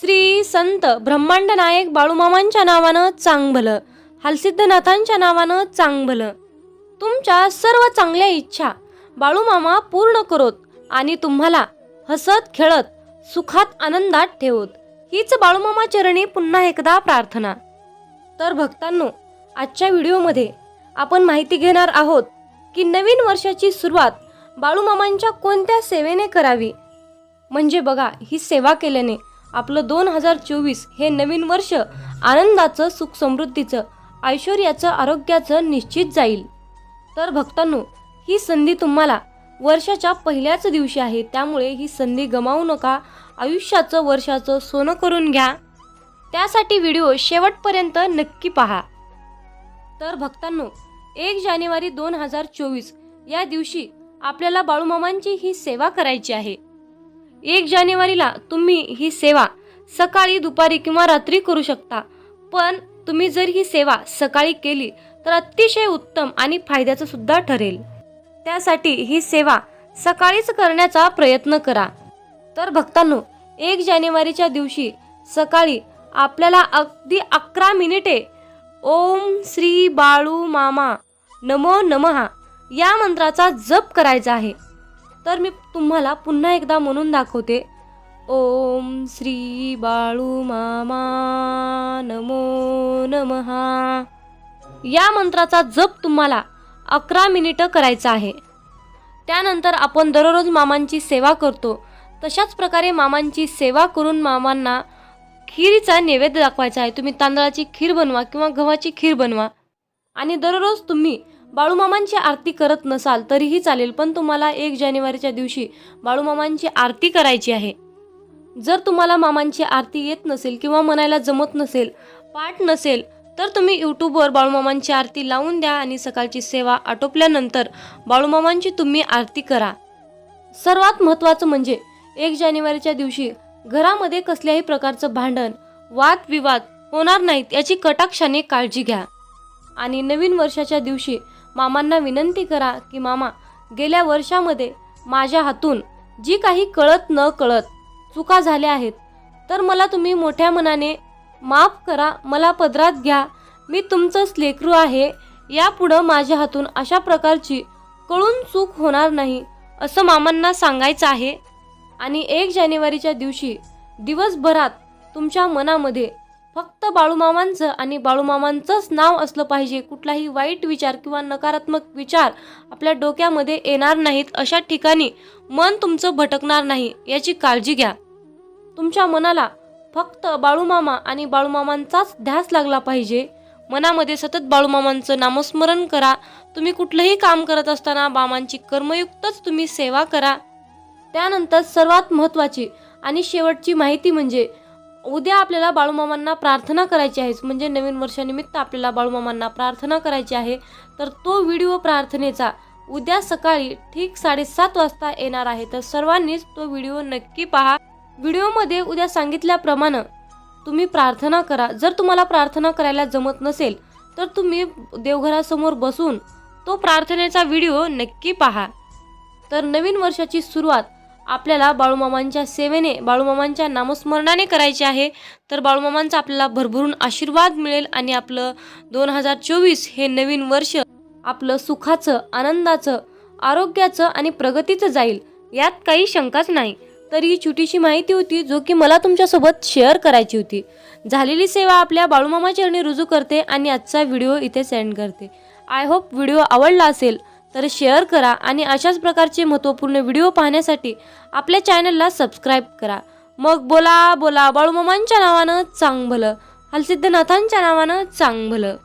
श्री संत ब्रह्मांड नायक बाळूमामांच्या नावानं चांगभलं हलसिद्धनाथांच्या नावानं चांगभलं तुमच्या सर्व चांगल्या इच्छा बाळूमामा पूर्ण करोत आणि तुम्हाला हसत खेळत सुखात आनंदात ठेवत. हीच बाळूमामा चरणी पुन्हा एकदा प्रार्थना. तर भक्तांनो आजच्या व्हिडिओमध्ये आपण माहिती घेणार आहोत की नवीन वर्षाची सुरुवात बाळूमामांच्या कोणत्या सेवेने करावी? म्हणजे बघा ही सेवा केल्याने आपलं दोन हजार चोवीस हे नवीन वर्ष आनंदाचं सुख समृद्धीचं ऐश्वर्याचं आरोग्याचं निश्चित जाईल. तर भक्तांनो ही संधी तुम्हाला वर्षाच्या पहिल्याच दिवशी आहे त्यामुळे ही संधी गमावू नका. आयुष्याचं वर्षाचं सोनं करून घ्या. त्यासाठी व्हिडिओ शेवटपर्यंत नक्की पहा. तर भक्तांनो एक जानेवारी दोन हजार चोवीस या दिवशी आपल्याला बाळूमामांची ही सेवा करायची आहे. एक जानेवारीला तुम्ही ही सेवा सकाळी दुपारी किंवा रात्री करू शकता. पण तुम्ही जर ही सेवा सकाळी केली तर अतिशय उत्तम आणि फायद्याचं सुद्धा ठरेल. त्यासाठी ही सेवा सकाळीच करण्याचा प्रयत्न करा. तर भक्तांनो एक जानेवारीच्या दिवशी सकाळी आपल्याला अगदी अकरा मिनिटे ओम श्री बाळू मामा नमो नमहा या मंत्राचा जप करायचा आहे. तर मी तुम्हाला पुन्हा एकदा म्हणून दाखवते. ओम श्री बाळू मामा नमो नमहा या मंत्राचा जप तुम्हाला अकरा मिनिटं करायचा आहे. त्यानंतर आपण दररोज मामांची सेवा करतो. तशाच प्रकारे मामांची सेवा करून मामांना खीरीचा नैवेद्य दाखवायचा आहे. तुम्ही तांदळाची खीर बनवा किंवा गव्हाची खीर बनवा. आणि दररोज तुम्ही बाळूमामांची आरती करत नसाल तरीही चालेल पण तुम्हाला एक जानेवारीच्या दिवशी बाळूमामांची आरती करायची आहे. जर तुम्हाला मामांची आरती येत नसेल किंवा म्हणायला जमत नसेल पाठ नसेल तर तुम्ही यूट्यूबवर बाळूमामांची आरती लावून द्या आणि सकाळची सेवा आटोपल्यानंतर बाळूमामांची तुम्ही आरती करा. सर्वात महत्त्वाचं म्हणजे एक जानेवारीच्या दिवशी घरामध्ये कसल्याही प्रकारचं भांडण वादविवाद होणार नाहीत याची कटाक्षाने काळजी घ्या. आणि नवीन वर्षाच्या दिवशी मामांना विनंती करा की मामा गेल्या वर्षामध्ये माझ्या हातून जी काही कळत न कळत चुका झाल्या आहेत तर मला तुम्ही मोठ्या मनाने माफ करा मला पदरात घ्या. मी तुमचंच लेकरू आहे यापुढं माझ्या हातून अशा प्रकारची कळून चूक होणार नाही असं मामांना सांगायचं आहे. आणि एक जानेवारीच्या दिवशी दिवसभरात तुमच्या मनामध्ये फक्त बाळूमामांचं आणि बाळूमामांचंच नाव असलं पाहिजे. कुठलाही वाईट विचार किंवा नकारात्मक विचार आपल्या डोक्यामध्ये येणार नाहीत अशा ठिकाणी मन तुमचं भटकणार नाही याची काळजी घ्या. तुमच्या मनाला फक्त बाळूमामा आणि बाळूमामांचाच ध्यास लागला पाहिजे. मनामध्ये सतत बाळूमामांचं नामस्मरण करा. तुम्ही कुठलंही काम करत असताना बामांची कर्मयुक्तच तुम्ही सेवा करा. त्यानंतर सर्वात महत्त्वाची आणि शेवटची माहिती म्हणजे उद्या आपल्याला बाळूमामांना प्रार्थना करायची आहे. म्हणजे नवीन वर्षानिमित्त आपल्याला बाळूमामांना प्रार्थना करायची आहे. तर तो व्हिडिओ प्रार्थनेचा उद्या सकाळी ठीक साडेसात वाजता येणार आहे. तर सर्वांनीच तो व्हिडिओ नक्की पहा. व्हिडिओमध्ये उद्या सांगितल्याप्रमाणे तुम्ही प्रार्थना करा. जर तुम्हाला प्रार्थना करायला जमत नसेल तर तुम्ही देवघरासमोर बसून तो प्रार्थनेचा व्हिडिओ नक्की पहा. तर नवीन वर्षाची सुरुवात आपल्याला बाळूमामांच्या सेवेने बाळूमामांच्या नामस्मरणाने करायचे आहे. तर बाळूमामांचा आपल्याला भरभरून आशीर्वाद मिळेल आणि आपलं दोन हजार चोवीस हे नवीन वर्ष आपलं सुखाचं आनंदाचं आरोग्याचं आणि प्रगतीचं जाईल यात काही शंकाच नाही. तर ही छोटीशी माहिती होती जो की मला तुमच्यासोबत शेअर करायची होती. झालेली सेवा आपल्या बाळूमामा चरणी रुजू करते आणि आजचा व्हिडिओ इथे सेंड करते. आय होप व्हिडिओ आवडला असेल. तर शेअर करा आणि अशाच प्रकारचे महत्त्वपूर्ण व्हिडिओ पाहण्यासाठी आपल्या चॅनलला सबस्क्राईब करा. मग बोला बोला बाळूमामांच्या नावानं चांग भलं हलसिद्धनाथांच्या नावानं चांग भलं